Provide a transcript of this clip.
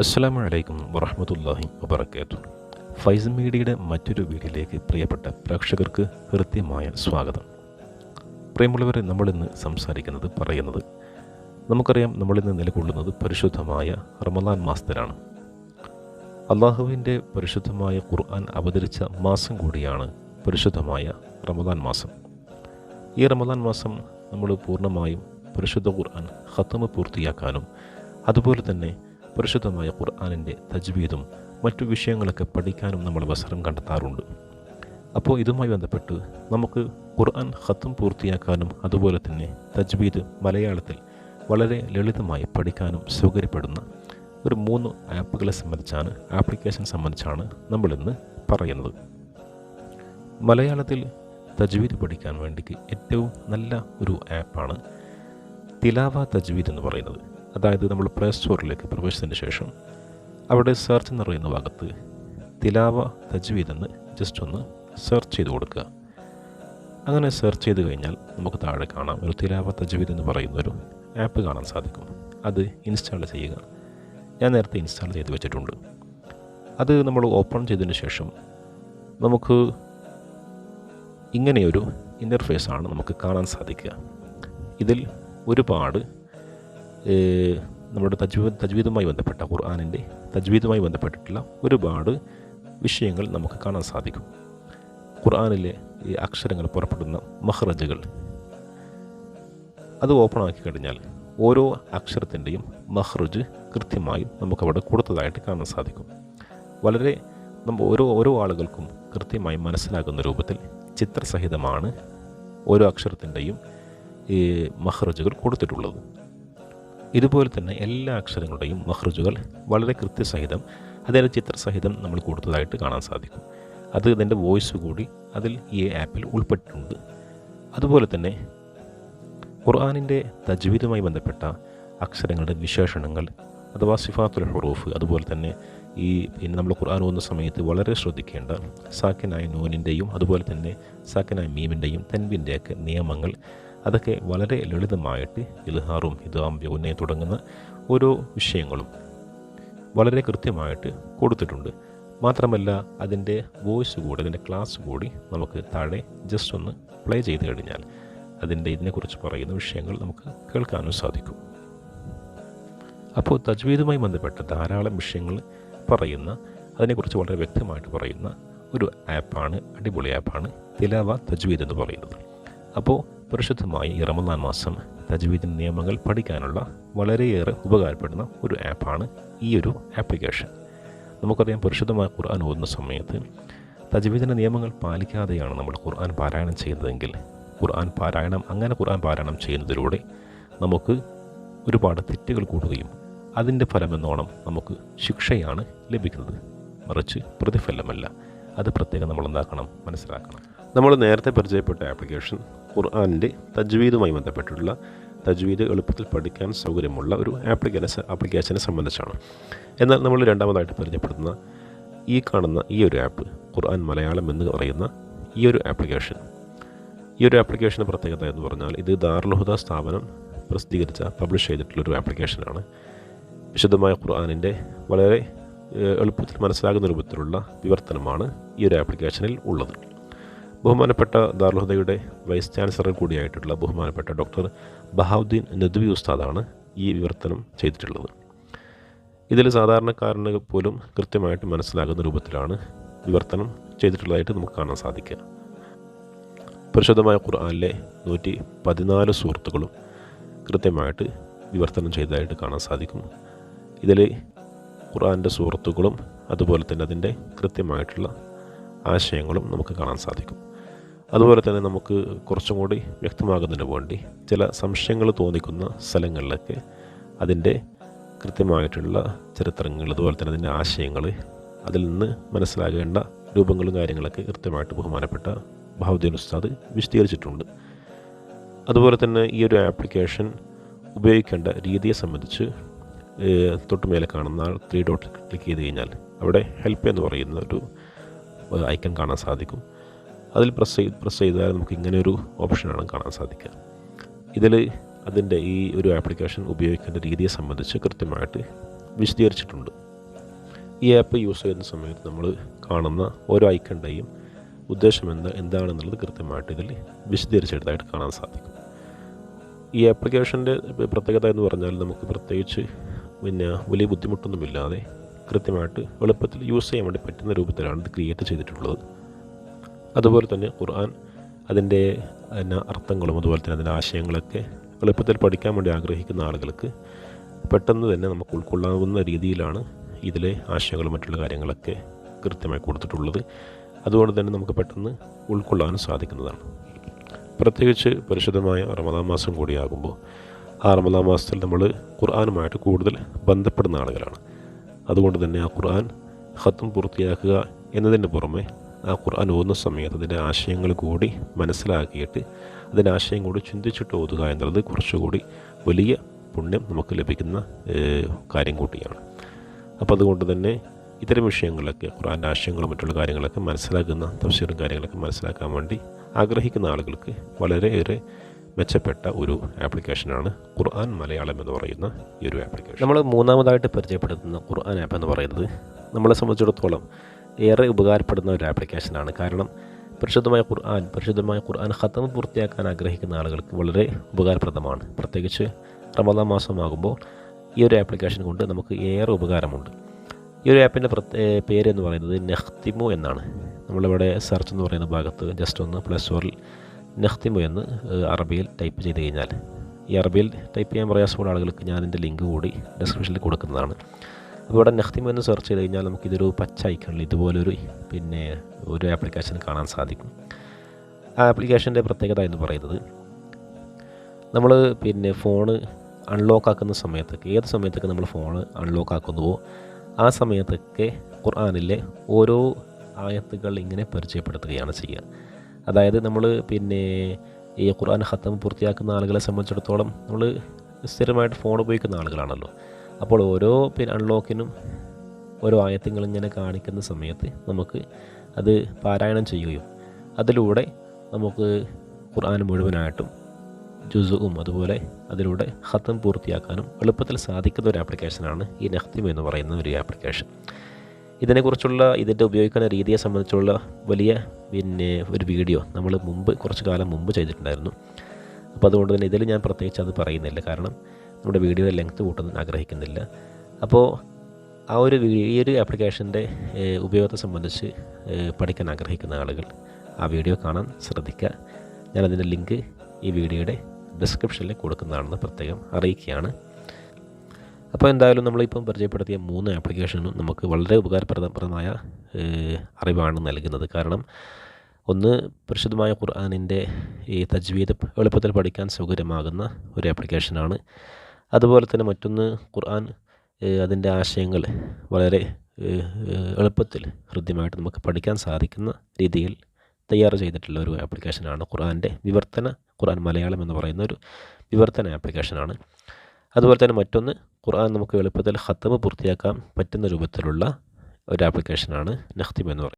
അസ്സലാമു വലൈക്കും വറഹമത്തല്ലാഹി വബർക്കാത്തു ഫൈസ് മീഡിയയുടെ മറ്റൊരു വീഡിയോയിലേക്ക് പ്രിയപ്പെട്ട പ്രേക്ഷകർക്ക് ഹൃദ്യമായ സ്വാഗതം. പ്രിയമുള്ളവരെ നമ്മളിന്ന് സംസാരിക്കുന്നത് പറയുന്നത് നമുക്കറിയാം നമ്മളിന്ന് നിലകൊള്ളുന്നത് പരിശുദ്ധമായ റമദാൻ മാസത്തിലാണ്. അള്ളാഹുവിന്റെ പരിശുദ്ധമായ ഖുർആൻ അവതരിച്ച മാസം കൂടിയാണ് പരിശുദ്ധമായ റമദാൻ മാസം. ഈ റമദാൻ മാസം നമ്മൾ പൂർണമായും പരിശുദ്ധ ഖുർആൻ ഹത്തമ പൂർത്തിയാക്കാനും അതുപോലെ തന്നെ പരിശുദ്ധമായ ഖുർആാനിന്റെ തജ്വീദും മറ്റു വിഷയങ്ങളൊക്കെ പഠിക്കാനും നമ്മൾ അവസരം കണ്ടെത്താറുണ്ട്. അപ്പോൾ ഇതുമായി ബന്ധപ്പെട്ട് നമുക്ക് ഖുർആൻ ഹത്തും പൂർത്തിയാക്കാനും അതുപോലെ തന്നെ തജ്വീദ് മലയാളത്തിൽ വളരെ ലളിതമായി പഠിക്കാനും സൗകര്യപ്പെടുന്ന ഒരു മൂന്ന് ആപ്പുകളെ സംബന്ധിച്ചാണ് ആപ്ലിക്കേഷൻ സംബന്ധിച്ചാണ് നമ്മളിന്ന് പറയുന്നത്. മലയാളത്തിൽ തജ്വീദ് പഠിക്കാൻ വേണ്ടി ഏറ്റവും നല്ല ഒരു ആപ്പാണ് തിലാവ തജ്വീദ് എന്ന് പറയുന്നത്. അതായത് നമ്മൾ പ്ലേ സ്റ്റോറിലേക്ക് പ്രവേശിച്ചതിന് ശേഷം അവിടെ സെർച്ച് എന്ന് പറയുന്ന ഭാഗത്ത് തിലാവ തജ്വീദ് എന്ന് ജസ്റ്റ് ഒന്ന് സെർച്ച് ചെയ്ത് കൊടുക്കുക. അങ്ങനെ സെർച്ച് ചെയ്ത് കഴിഞ്ഞാൽ നമുക്ക് താഴെ കാണാം ഒരു തിലാവ തജ്വീദ് എന്ന് പറയുന്ന ഒരു ആപ്പ് കാണാൻ സാധിക്കും. അത് ഇൻസ്റ്റാൾ ചെയ്യുക. ഞാൻ നേരത്തെ ഇൻസ്റ്റാൾ ചെയ്ത് വെച്ചിട്ടുണ്ട്. അത് നമ്മൾ ഓപ്പൺ ചെയ്തതിന് ശേഷം നമുക്ക് ഇങ്ങനെയൊരു ഇന്റർഫേസാണ് നമുക്ക് കാണാൻ സാധിക്കുക. ഇതിൽ ഒരുപാട് നമ്മുടെ തജ്വീ തജ്വീദുമായി ബന്ധപ്പെട്ട ഖുർആാനിന്റെ തജ്വീദുമായി ബന്ധപ്പെട്ടിട്ടുള്ള ഒരുപാട് വിഷയങ്ങൾ നമുക്ക് കാണാൻ സാധിക്കും. ഖുർആാനിലെ ഈ അക്ഷരങ്ങൾ പുറപ്പെടുന്ന മഹ്റജുകൾ. അത് ഓപ്പൺ ആക്കി കഴിഞ്ഞാൽ ഓരോ അക്ഷരത്തിന്റെയും മഹ്റജ് കൃത്യമായി നമുക്കവിടെ കൊടുത്തതായിട്ട് കാണാൻ സാധിക്കും. വളരെ നമ്മൾ ഓരോ ഓരോ ആളുകൾക്കും കൃത്യമായി മനസ്സിലാകുന്ന രൂപത്തിൽ ചിത്രസഹിതമാണ് ഓരോ അക്ഷരത്തിന്റെയും ഈ മഹ്റജുകൾ കൊടുത്തിട്ടുള്ളത്. ഇതുപോലെ തന്നെ എല്ലാ അക്ഷരങ്ങളുടെയും മഹ്റജുകൾ വളരെ കൃത്യസഹിതം അതിന്റെ ചിത്രസഹിതം നമ്മൾ കൊടുത്തതായിട്ട് കാണാൻ സാധിക്കും. അത് ഇതിന്റെ വോയിസ് കൂടി അതിൽ ഈ ആപ്പിൽ ഉൾപ്പെട്ടിട്ടുണ്ട്. അതുപോലെ തന്നെ ഖുർആാനിന്റെ തജ്വീദുമായി ബന്ധപ്പെട്ട അക്ഷരങ്ങളുടെ വിശേഷണങ്ങൾ അഥവാ സിഫാത്തുൽ ഹുറൂഫ് അതുപോലെ തന്നെ ഈ പിന്നെ നമ്മൾ ഖുർആൻ പോകുന്ന സമയത്ത് വളരെ ശ്രദ്ധിക്കേണ്ട സാക്കിനായ നൂനിന്റെയും അതുപോലെ തന്നെ സാക്കിനായ മീമിന്റെയും തെൻവിന്റെയൊക്കെ നിയമങ്ങൾ അതൊക്കെ വളരെ ലളിതമായിട്ട് ഇൽഹാറും ഹിദാം യൗനയും തുടങ്ങുന്ന ഓരോ വിഷയങ്ങളും വളരെ കൃത്യമായിട്ട് കൊടുത്തിട്ടുണ്ട്. മാത്രമല്ല അതിന്റെ വോയിസ് കൂടി അതിന്റെ ക്ലാസ് കൂടി നമുക്ക് താഴെ ജസ്റ്റ് ഒന്ന് പ്ലേ ചെയ്ത് കഴിഞ്ഞാൽ അതിന്റെ ഇതിനെക്കുറിച്ച് പറയുന്ന വിഷയങ്ങൾ നമുക്ക് കേൾക്കാനും സാധിക്കും. അപ്പോൾ തജ്വീദുമായി ബന്ധപ്പെട്ട ധാരാളം വിഷയങ്ങൾ പറയുന്ന അതിനെക്കുറിച്ച് വളരെ വ്യക്തമായിട്ട് പറയുന്ന ഒരു ആപ്പാണ് അടിപൊളി ആപ്പാണ് തിലാവ തജ്വീദ് എന്ന് പറയുന്നത്. അപ്പോൾ പരിശുദ്ധമായ ഈ റമദാൻ മാസം തജ്വീദിന്റെ നിയമങ്ങൾ പഠിക്കാനുള്ള വളരെയേറെ ഉപകാരപ്പെടുന്ന ഒരു ആപ്പാണ് ഈ ഒരു ആപ്ലിക്കേഷൻ. നമുക്കറിയാം പരിശുദ്ധമായ ഖുർആൻ ഓതുന്ന സമയത്ത് തജ്വീദിന്റെ നിയമങ്ങൾ പാലിക്കാതെയാണ് നമ്മൾ ഖുർആൻ പാരായണം ചെയ്യുന്നതെങ്കിൽ ഖുർആൻ പാരായണം അങ്ങനെ ഖുർആൻ പാരായണം ചെയ്യുന്നതിലൂടെ നമുക്ക് ഒരുപാട് തെറ്റുകൾ കൂടുകയും അതിന്റെ ഫലമെന്നോണം നമുക്ക് ശിക്ഷയാണ് ലഭിക്കുന്നത്. മറിച്ച് പ്രതിഫലമല്ല. അത് പ്രത്യേകം നമ്മൾ എന്താക്കണം മനസ്സിലാക്കണം. നമ്മൾ നേരത്തെ പരിചയപ്പെട്ട ആപ്ലിക്കേഷൻ ഖുർആാനിന്റെ തജ്വീദുമായി ബന്ധപ്പെട്ടുള്ള തജ്വീദ് എളുപ്പത്തിൽ പഠിക്കാൻ സൗകര്യമുള്ള ഒരു ആപ്ലിക്കേഷൻ ആപ്ലിക്കേഷനെ സംബന്ധിച്ചാണ്. എന്നാൽ നമ്മൾ രണ്ടാമതായിട്ട് പരിചയപ്പെടുത്തുന്ന ഈ കാണുന്ന ഈ ഒരു ആപ്പ് ഖുർആൻ മലയാളം എന്ന് പറയുന്ന ഈ ഒരു ആപ്ലിക്കേഷൻ. ഈ ഒരു ആപ്ലിക്കേഷന്റെ പ്രത്യേകത എന്ന് പറഞ്ഞാൽ ഇത് ദാർലുഹുദ സ്ഥാപനം പ്രസിദ്ധീകരിച്ച പബ്ലിഷ് ചെയ്തിട്ടുള്ളൊരു ആപ്ലിക്കേഷനാണ്. വിശുദ്ധമായ ഖുർആാനിന്റെ വളരെ എളുപ്പത്തിൽ മനസ്സിലാകുന്ന രൂപത്തിലുള്ള വിവർത്തനമാണ് ഈ ഒരു ആപ്ലിക്കേഷനിൽ ഉള്ളത്. ബഹുമാനപ്പെട്ട ദാർഹുദയുടെ വൈസ് ചാൻസലർ കൂടിയായിട്ടുള്ള ബഹുമാനപ്പെട്ട ഡോക്ടർ ബഹാവുദ്ദീൻ നദ്വി ഉസ്താദാണ് ഈ വിവർത്തനം ചെയ്തിട്ടുള്ളത്. ഇതിൽ സാധാരണക്കാരന് പോലും കൃത്യമായിട്ട് മനസ്സിലാകുന്ന രൂപത്തിലാണ് വിവർത്തനം ചെയ്തിട്ടുള്ളതായിട്ട് നമുക്ക് കാണാൻ സാധിക്കുക. പരിശുദ്ധമായ ഖുർആാനിലെ നൂറ്റി പതിനാല് സുഹൃത്തുക്കളും കൃത്യമായിട്ട് വിവർത്തനം ചെയ്തതായിട്ട് കാണാൻ സാധിക്കും. ഇതിൽ ഖുർആാന്റെ സുഹൃത്തുക്കളും അതുപോലെ തന്നെ അതിന്റെ കൃത്യമായിട്ടുള്ള ആശയങ്ങളും നമുക്ക് കാണാൻ സാധിക്കും. അതുപോലെ തന്നെ നമുക്ക് കുറച്ചും കൂടി വ്യക്തമാകുന്നതിന് വേണ്ടി ചില സംശയങ്ങൾ തോന്നിക്കുന്ന സ്ഥലങ്ങളിലൊക്കെ അതിന്റെ കൃത്യമായിട്ടുള്ള ചരിത്രങ്ങൾ അതുപോലെ തന്നെ അതിന്റെ ആശയങ്ങൾ അതിൽ നിന്ന് മനസ്സിലാകേണ്ട രൂപങ്ങളും കാര്യങ്ങളൊക്കെ കൃത്യമായിട്ട് ബഹുമാനപ്പെട്ട ബഹുദ്ദീൻ ഉസ്താദ് വിശദീകരിച്ചിട്ടുണ്ട്. അതുപോലെ തന്നെ ഈ ഒരു ആപ്ലിക്കേഷൻ ഉപയോഗിക്കേണ്ട രീതിയെ സംബന്ധിച്ച് തൊട്ടുമേലെ കാണുന്ന ത്രീ ഡോട്ട് ക്ലിക്ക് ചെയ്ത് കഴിഞ്ഞാൽ അവിടെ ഹെൽപ്പ് എന്ന് പറയുന്ന ഒരു ഐക്കൺ കാണാൻ സാധിക്കും. അതിൽ പ്രസ് ചെയ്ത് പ്രസ് ചെയ്താൽ നമുക്ക് ഇങ്ങനെ ഒരു ഓപ്ഷനാണ് കാണാൻ സാധിക്കുക. ഇതിൽ അതിന്റെ ഈ ഒരു ആപ്ലിക്കേഷൻ ഉപയോഗിക്കേണ്ട രീതിയെ സംബന്ധിച്ച് കൃത്യമായിട്ട് വിശദീകരിച്ചിട്ടുണ്ട്. ഈ ആപ്പ് യൂസ് ചെയ്യുന്ന സമയത്ത് നമ്മൾ കാണുന്ന ഓരോ ഐക്കണ്ടെയും ഉദ്ദേശം എന്താ എന്താണെന്നുള്ളത് കൃത്യമായിട്ട് ഇതിൽ വിശദീകരിച്ചെടുത്തായിട്ട് കാണാൻ സാധിക്കും. ഈ ആപ്ലിക്കേഷന്റെ പ്രത്യേകത എന്ന് പറഞ്ഞാൽ നമുക്ക് പ്രത്യേകിച്ച് പിന്നെ വലിയ ബുദ്ധിമുട്ടൊന്നുമില്ലാതെ കൃത്യമായിട്ട് എളുപ്പത്തിൽ യൂസ് ചെയ്യാൻ വേണ്ടി പറ്റുന്ന രൂപത്തിലാണ് ഇത് ക്രിയേറ്റ് ചെയ്തിട്ടുള്ളത്. അതുപോലെ തന്നെ ഖുർആൻ അതിന്റെ അർത്ഥങ്ങളും അതുപോലെ തന്നെ അതിന്റെ ആശയങ്ങളൊക്കെ എളുപ്പത്തിൽ പഠിക്കാൻ വേണ്ടി ആഗ്രഹിക്കുന്ന ആളുകൾക്ക് പെട്ടെന്ന് തന്നെ നമുക്ക് ഉൾക്കൊള്ളാവുന്ന രീതിയിലാണ് ഇതിലെ ആശയങ്ങളും മറ്റുള്ള കാര്യങ്ങളൊക്കെ കൃത്യമായി കൊടുത്തിട്ടുള്ളത്. അതുകൊണ്ട് തന്നെ നമുക്ക് പെട്ടെന്ന് ഉൾക്കൊള്ളാനും സാധിക്കുന്നതാണ്. പ്രത്യേകിച്ച് പരിശുദ്ധമായ റമദാൻ മാസം കൂടിയാകുമ്പോൾ ആ റമദാൻ മാസത്തിൽ നമ്മൾ ഖുർആാനുമായിട്ട് കൂടുതൽ ബന്ധപ്പെടുന്ന ആളുകളാണ്. അതുകൊണ്ട് തന്നെ ആ ഖുർആൻ ഹത്തും പൂർത്തിയാക്കുക എന്നതിന്റെ പുറമെ ആ ഖുർആൻ ഓതുന്ന സമയത്ത് അതിന്റെ ആശയങ്ങൾ കൂടി മനസ്സിലാക്കിയിട്ട് അതിന്റെ ആശയം കൂടി ചിന്തിച്ചിട്ട് ഓതുക എന്നുള്ളത് കുറച്ചുകൂടി വലിയ പുണ്യം നമുക്ക് ലഭിക്കുന്ന കാര്യം കൂട്ടിയാണ് അപ്പോൾ അതുകൊണ്ട് തന്നെ ഇത്തരം വിഷയങ്ങളൊക്കെ ഖുർആന്റെ ആശയങ്ങളും മറ്റുള്ള കാര്യങ്ങളൊക്കെ മനസ്സിലാക്കുന്ന തഫ്സീറും കാര്യങ്ങളൊക്കെ മനസ്സിലാക്കാൻ വേണ്ടി ആഗ്രഹിക്കുന്ന ആളുകൾക്ക് വളരെയേറെ മെച്ചപ്പെട്ട ഒരു ആപ്ലിക്കേഷനാണ് ഖുർആൻ മലയാളം എന്ന് പറയുന്ന ഈ ഒരു ആപ്ലിക്കേഷൻ. നമ്മൾ മൂന്നാമതായിട്ട് പരിചയപ്പെടുത്തുന്ന ഖുർആൻ ആപ്പ് എന്ന് പറയുന്നത് നമ്മളെ സംബന്ധിച്ചിടത്തോളം ഏറെ ഉപകാരപ്പെടുന്ന ഒരു ആപ്ലിക്കേഷനാണ്. കാരണം പരിശുദ്ധമായ ഖുർആൻ പരിശുദ്ധമായ ഖുർആൻ ഖത്തം പൂർത്തിയാക്കാൻ ആഗ്രഹിക്കുന്ന ആളുകൾക്ക് വളരെ ഉപകാരപ്രദമാണ്. പ്രത്യേകിച്ച് റമദാ മാസമാകുമ്പോൾ ഈ ഒരു ആപ്ലിക്കേഷൻ കൊണ്ട് നമുക്ക് ഏറെ ഉപകാരമുണ്ട്. ഈ ഒരു ആപ്പിന്റെ പേര് എന്ന് പറയുന്നത് നെഹ്തിമു എന്നാണ്. നമ്മളിവിടെ സെർച്ച് എന്ന് പറയുന്ന ഭാഗത്ത് ജസ്റ്റ് ഒന്ന് പ്ലസ് സ്റ്റോറിൽ നെഹ്തിമു എന്ന് അറബിയിൽ ടൈപ്പ് ചെയ്ത് കഴിഞ്ഞാൽ. ഈ അറബിയിൽ ടൈപ്പ് ചെയ്യാൻ പ്രയാസമുള്ള ആളുകൾക്ക് ഞാൻ എന്റെ ലിങ്ക് കൂടി ഡിസ്ക്രിപ്ഷനിൽ കൊടുക്കുന്നതാണ്. ഇവിടെ നെഹ്തിമ എന്ന് സെർച്ച് ചെയ്ത് കഴിഞ്ഞാൽ നമുക്കിതൊരു പച്ച ഐക്കണിൽ ഇതുപോലൊരു പിന്നെ ഒരു ആപ്ലിക്കേഷൻ കാണാൻ സാധിക്കും. ആ ആപ്ലിക്കേഷന്റെ പ്രത്യേകത എന്ന് പറയുന്നത് നമ്മൾ പിന്നെ ഫോണ് അൺലോക്ക് ആക്കുന്ന സമയത്തൊക്കെ ഏത് സമയത്തൊക്കെ നമ്മൾ ഫോണ് അൺലോക്ക് ആക്കുന്നുവോ ആ സമയത്തൊക്കെ ഖുർആാനിലെ ഓരോ ആയത്തുകൾ ഇങ്ങനെ പരിചയപ്പെടുത്തുകയാണ് ചെയ്യുക. അതായത് നമ്മൾ പിന്നെ ഈ ഖുർആൻ ഹത്തം പൂർത്തിയാക്കുന്ന ആളുകളെ സംബന്ധിച്ചിടത്തോളം നമ്മൾ സ്ഥിരമായിട്ട് ഫോൺ ഉപയോഗിക്കുന്ന ആളുകളാണല്ലോ. അപ്പോൾ ഓരോ പിന്നെ അൺലോക്കിനും ഓരോ ആയത്തുകളും ഇങ്ങനെ കാണിക്കുന്ന സമയത്ത് നമുക്ക് അത് പാരായണം ചെയ്യുകയും അതിലൂടെ നമുക്ക് ഖുർആൻ മുഴുവനായിട്ടും ജുസുവും അതുപോലെ അതിലൂടെ ഹത്തം പൂർത്തിയാക്കാനും എളുപ്പത്തിൽ സാധിക്കുന്ന ഒരു ആപ്ലിക്കേഷനാണ് ഈ നഹ്തിം എന്ന് പറയുന്ന ഒരു ആപ്ലിക്കേഷൻ ഇതിനെക്കുറിച്ചുള്ള ഇതിന്റെ ഉപയോഗിക്കുന്ന രീതിയെ സംബന്ധിച്ചുള്ള വലിയ പിന്നെ ഒരു വീഡിയോ നമ്മൾ മുമ്പ് കുറച്ച് കാലം മുമ്പ് ചെയ്തിട്ടുണ്ടായിരുന്നു. അപ്പോൾ അതുകൊണ്ട് തന്നെ ഇതിൽ ഞാൻ പ്രത്യേകിച്ച് അത് പറയുന്നില്ല. കാരണം നമ്മുടെ വീഡിയോയുടെ ലെങ്ത് കൂട്ടാൻ ആഗ്രഹിക്കുന്നില്ല. അപ്പോൾ ആ ഒരു ഈ ഒരു ആപ്ലിക്കേഷന്റെ ഉപയോഗത്തെ സംബന്ധിച്ച് പഠിക്കാൻ ആഗ്രഹിക്കുന്ന ആളുകൾ ആ വീഡിയോ കാണാൻ ശ്രദ്ധിക്കുക. ഞാനതിന്റെ ലിങ്ക് ഈ വീഡിയോയുടെ ഡിസ്ക്രിപ്ഷനിൽ കൊടുക്കുന്നതാണെന്ന് പ്രത്യേകം അറിയിക്കുകയാണ്. അപ്പോൾ എന്തായാലും നമ്മളിപ്പം പരിചയപ്പെടുത്തിയ മൂന്ന് ആപ്ലിക്കേഷനും നമുക്ക് വളരെ ഉപകാരപ്രദപ്രദമായ അറിവാണ് നൽകുന്നത്. കാരണം ഒന്ന് പരിശുദ്ധമായ ഖുർആാനിന്റെ ഈ തജ്വീദ് എളുപ്പത്തിൽ പഠിക്കാൻ സൗകര്യമാകുന്ന ഒരു ആപ്ലിക്കേഷനാണ്. അതുപോലെ തന്നെ മറ്റൊന്ന് ഖുർആൻ അതിന്റെ ആശയങ്ങൾ വളരെ എളുപ്പത്തിൽ ഹൃദ്യമായിട്ട് നമുക്ക് പഠിക്കാൻ സാധിക്കുന്ന രീതിയിൽ തയ്യാർ ചെയ്തിട്ടുള്ള ഒരു ആപ്ലിക്കേഷനാണ് ഖുർആന്റെ വിവർത്തന ഖുർആൻ മലയാളം എന്ന് പറയുന്ന ഒരു വിവർത്തന ആപ്ലിക്കേഷനാണ്. അതുപോലെ തന്നെ മറ്റൊന്ന് ഖുർആൻ നമുക്ക് എളുപ്പത്തിൽ ഹത്തമ് പൂർത്തിയാക്കാൻ പറ്റുന്ന രൂപത്തിലുള്ള ഒരു ആപ്ലിക്കേഷനാണ് നഹ്തിം എന്ന് പറയുന്നത്.